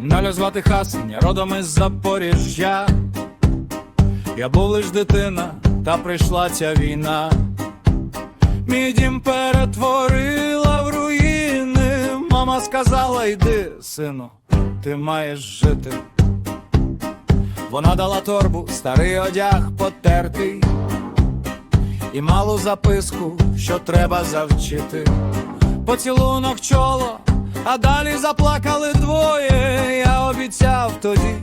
Наля звати Хасеня, родом із Запоріжжя. Я був лиш дитина, та прийшла ця війна. Мій дім перетворила в руїни. Мама сказала, йди, сину, ти маєш жити. Вона дала торбу, старий одяг потертий, і малу записку, що треба завчити. Поцілунок чоло, а далі заплакали двоє. Я обіцяв тоді,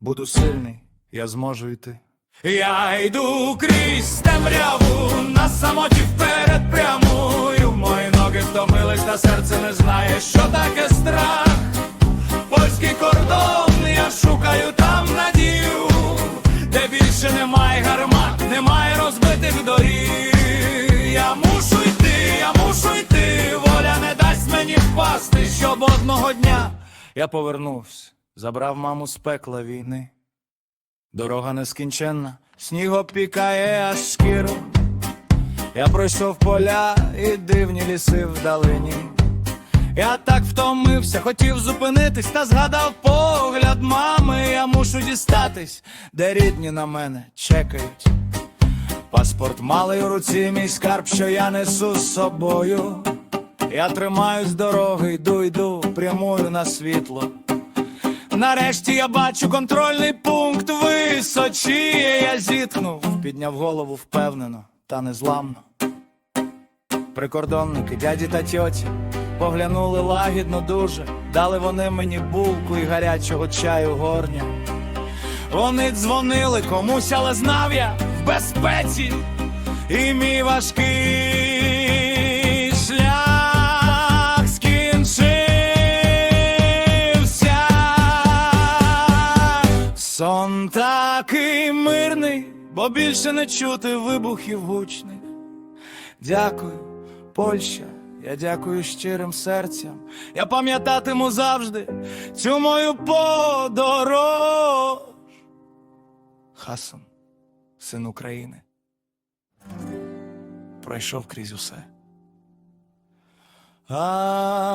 буду сильний, я зможу йти. Я йду крізь темряву, на самоті вперед прямую. Мої ноги втомились, та серце не знає, що таке страх. Гармат, немає розбитих доріг. Я мушу йти, я мушу йти, воля не дасть мені впасти, щоб одного дня я повернувся, забрав маму з пекла війни. Дорога нескінченна, сніг опікає аж шкіру. Я пройшов поля і дивні ліси вдалині. Я так втомився, хотів зупинитись, та згадав погляд мами. Я мушу дістатись, де рідні на мене чекають. Паспорт малий у руці, мій скарб, що я несу з собою. Я тримаюсь дороги, йду, йду, прямую на світло. Нарешті я бачу контрольний пункт височі. Я зітхнув, підняв голову впевнено та незламно. Прикордонники, дяді та тьоті поглянули лагідно дуже, дали вони мені булку і гарячого чаю горня. Вони дзвонили комусь, але знав я в безпеці, і мій важкий шлях скінчився. Сон такий мирний, бо більше не чути вибухів гучних. Дякую, Польща, я дякую щирим серцям. Я пам'ятатиму завжди цю мою подорож. Хасан, син України, пройшов крізь усе. А-ра